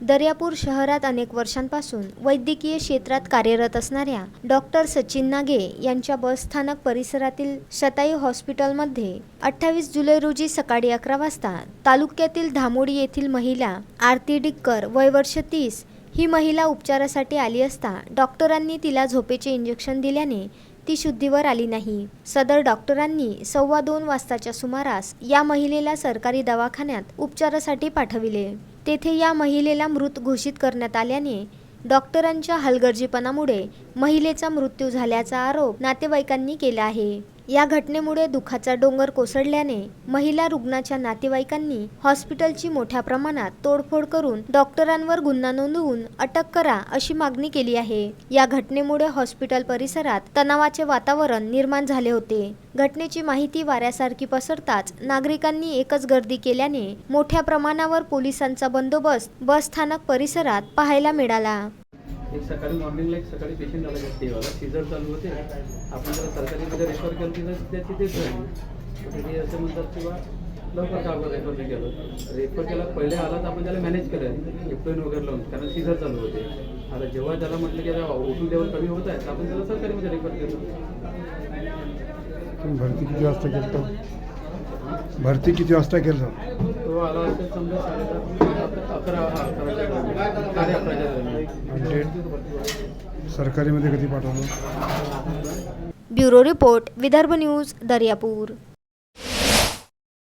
दर्यापूर शहरात अनेक वर्षांपासून वैद्यकीय क्षेत्रात कार्यरत असणाऱ्या डॉक्टर सचिन नागे यांच्या बसस्थानक परिसरातील शताई हॉस्पिटलमध्ये अठ्ठावीस जुलै रोजी सकाळी अकरा वाजता तालुक्यातील धामोडी येथील महिला आरती डिक्कर वय वर्ष तीस ही महिला उपचारासाठी आली असता डॉक्टरांनी तिला झोपेचे इंजेक्शन दिल्याने ती शुद्धीवर आली नाही. सदर डॉक्टरांनी सव्वा दोन वाजताच्या सुमारास या महिलेला सरकारी दवाखान्यात उपचारासाठी पाठविले. तेथे या महिलेला मृत घोषित करण्यात आल्याने डॉक्टरांच्या हलगर्जीपणामुळे महिलेचा मृत्यू झाल्याचा आरोप नातेवाईकांनी केला आहे. या घटनेमुळे दुःखाचा डोंगर कोसळल्याने महिला रुग्णाच्या नातेवाईकांनी हॉस्पिटलची मोठ्या प्रमाणात तोडफोड करून डॉक्टरांवर गुन्हा नोंदवून अटक करा अशी मागणी केली आहे. या घटनेमुळे हॉस्पिटल परिसरात तणावाचे वातावरण निर्माण झाले होते. घटनेची माहिती वाऱ्यासारखी पसरताच नागरिकांनी एकच गर्दी केल्याने मोठ्या प्रमाणावर पोलिसांचा बंदोबस्त बस स्थानक परिसरात पाहायला मिळाला. एक सकाळी मॉर्निंगला एक सकाळी पेशंट आला त्या देवाला सीझर चालू होते. आपण त्याला सरकारीमध्ये रेफर केलं तिथं त्याची तेच झाली. ते असं म्हणतात किंवा लवकर का आपण रेफर नाही केलं? रेफर केला पहिले आला तर आपण त्याला मॅनेज केलं. एप्टोइन वगैरे लावून. कारण सीझर चालू होते. आता जेव्हा त्याला म्हटलं की ओटू लेवल कमी होत आहे तर आपण त्याला सरकारीमध्ये रेफर केलं. भरती किती वाजता केलं भरती किती वाजता केलं? तो आला असेल समजा साडेदहा अकरा हा अकराच्या दरम्यान साडे अकराच्या दरम्यान आणि डेट सरकारीमध्ये कधी पाठवलं? Bureau report Vidarbha news Daryapur.